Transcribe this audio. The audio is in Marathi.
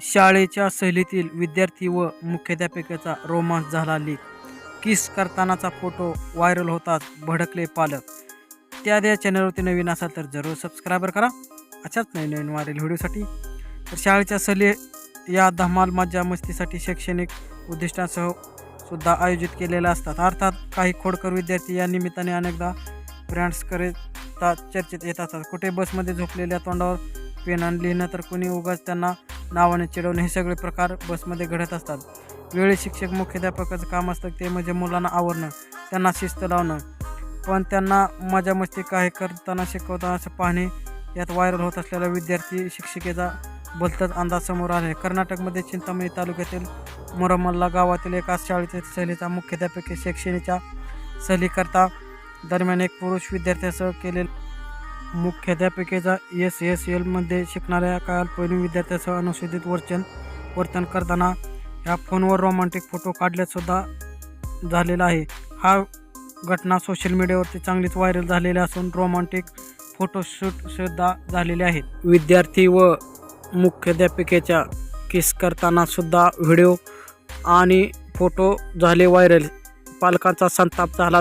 शाळेच्या सहलीतील विद्यार्थी व मुख्याध्यापिकेचा रोमांस झाला लीक. किस करतानाचा फोटो व्हायरल होताच भडकले पालक. त्या द्या चॅनलवरती नवीन असाल तर जरूर सबस्क्रायबर करा. अशाच नवीन नवीन व्हायरल व्हिडिओसाठी. तर शाळेच्या सहली या धमाल मज्जा मस्तीसाठी शैक्षणिक उद्दिष्टांसह सुद्धा आयोजित केलेल्या असतात. अर्थात काही खोडकर विद्यार्थी या निमित्ताने अनेकदा ब्रँड्स करता चर्चेत येत असतात. कुठे बसमध्ये झोपलेल्या तोंडावर पेनानं लिहिणं तर कुणी उगाच त्यांना नावाने चिडवणे हे सगळे प्रकार बसमध्ये घडत असतात. वेळी शिक्षक मुख्याध्यापकाचं काम असतं ते म्हणजे मुलांना आवरणं त्यांना शिस्त लावणं. पण त्यांना मजा मस्ती काही करताना शिकवताना असं पाहणे यात व्हायरल होत असलेला विद्यार्थी शिक्षिकेचा भलतंच अंदाज समोर आले कर्नाटकमध्ये चिंतामणी तालुक्यातील मुरमल्ला गावातील एका शाळेतील सहलीचा मुख्याध्यापकी शैक्षणिकच्या सहलीकरता दरम्यान एक पुरुष विद्यार्थ्यासह केलेला मुख्याध्यापिकेचा एस एस एलमध्ये शिकणाऱ्या कालपैलू विद्यार्थ्यासह अनुसूचित वर्चन वर्तन करताना ह्या फोनवर रोमांटिक फोटो काढल्यासुद्धा झालेला आहे. हा घटना सोशल मीडियावरती चांगलीच व्हायरल झालेली असून रोमांटिक फोटोशूटसुद्धा झालेले आहेत. विद्यार्थी व मुख्याध्यापिकेच्या किस करतानासुद्धा व्हिडिओ आणि फोटो झाले व्हायरल पालकांचा संताप झाला.